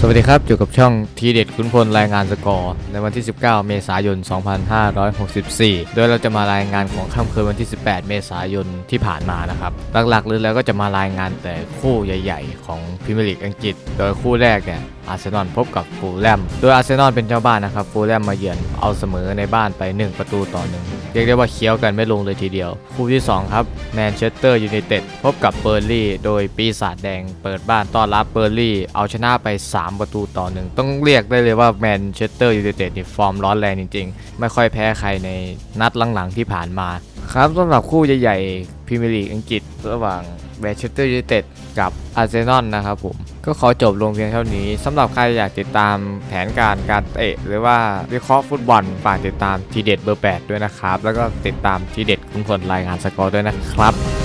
สวัสดีครับ อยู่กับช่องทีเด็ดคุณพลรายงานสกอร์ในวันที่ 19 เมษายน 2564 โดยเราจะมารายงานของค่ำคืนวันที่ 18 เมษายนที่ผ่านมานะครับ หลักๆเลยแล้วก็จะมารายงานแต่คู่ใหญ่ ๆ ของพรีเมียร์ลีกอังกฤษ โดยคู่แรกเนี่ยอาร์เซนอลพบกับฟูลแลม โดยอาร์เซนอลเป็นเจ้าบ้านนะครับ ฟูลแลมมาเยือนเอาเสมอในบ้านไป 1 ประตูต่อหนึ่ง เรียกได้ว่าเคี้ยวกันไม่ลงเลยทีเดียว คู่ที่ 2 ครับแมนเชสเตอร์ยูไนเต็ดพบกับเบอร์ลี่ โดยปีศาจแดงเปิดบ้านต้อนรับเบอร์ลี่ เอาชนะไป 3 ประตูต่อหนึ่งต้องเรียกได้เลยว่าแมนเชสเตอร์ยูไนเต็ดนี่ฟอร์มร้อนแรงจริง ๆ ไม่ค่อยแพ้ใครในนัดหลังๆที่ผ่านมาครับสำหรับคู่ใหญ่ๆพรีเมียร์ลีกอังกฤษระหว่างแมนเชสเตอร์ยูไนเต็ดกับอาร์เซนอลนะครับผม ก็ขอจบลงเพียงเท่านี้สำหรับใครอยากติดตามแผนการการเตะหรือว่าวิเคราะห์ฟุตบอลฝากติดตามทีเด็ดเบอร์ 8 ด้วยนะครับ แล้วก็ติดตามทีเด็ดคุณผลรายงานสกอร์ด้วยนะครับ